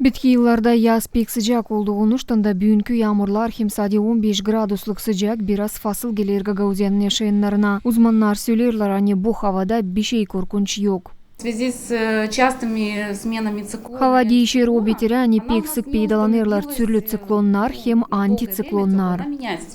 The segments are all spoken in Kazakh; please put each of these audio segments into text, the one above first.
Битки илларда яз пек сыжак болду. Онуштанда бүйінкі 15 градуслық сыжак бир аз фасыл келерге Гагаузянын жашаяндарына. Узманнар сөйлөрлөр, ани бу хавада бишей коркунч ек. В связи с э, частыми сменами циклонов. Хава әне пексік пейдаланерлар түрлі циклоннар хем антициклоннар.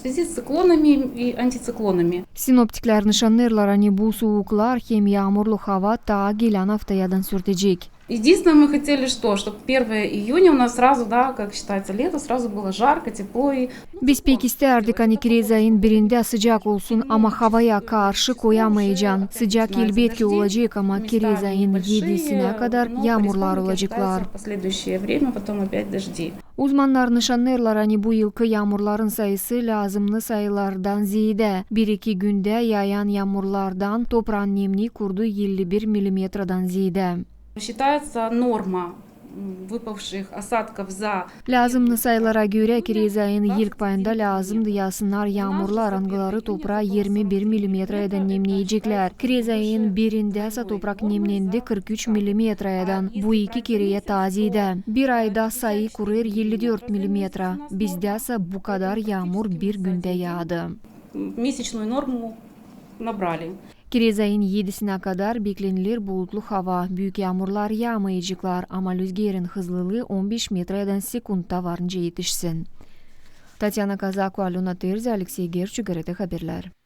связи с циклонами и антициклонами. Синоптиклер нышанерлар әне бұл суықлар хем ямурлы хава та гелян автаядан сүртежек. Единственное, мы хотели что, чтобы 1 июня у нас сразу, да, как считается, лето, сразу было жарко, тепло. И... Беспекисте Erdekani Kirezay'ın birinde sıcak olsun ama havaya karşı koyamayacaksın. Sıcak elbette olacak ama Kirezay'ın 7'sine kadar yağmurlar olacaklar. Uzmanlar nişanlarlarani bu yılki yağmurların sayısı lazımlı sayılardan ziyde. 1-2 günde yayan yağmurlardan toprağın nemli kurdu 51 milimetreden ziyde. Считается норма выпавших осадков за лязымны сайлара göre Кирезайын ел пайында лязымды ясынар ямурлар аңгылары топра 21 мм эден немнейжеклер. Кирезайын берінде аса топрак немненде 43 мм эден. Бу iki керее тазиде. бир айда сайы курер 54 мм. Bizde аса bu kadar ямур бир günde Месячную норму набрали. Girəzəyin 7-sinə qədər beklenilir buludlu hava, böyük yağmurlar yağmayacaqlar, amma rüzgarın hızlılığı 15 metrədən sekundda varınca yetişsin. Tatyana Kazakova, Alona Terzi, Aleksey Gerçi, Garete Haberler.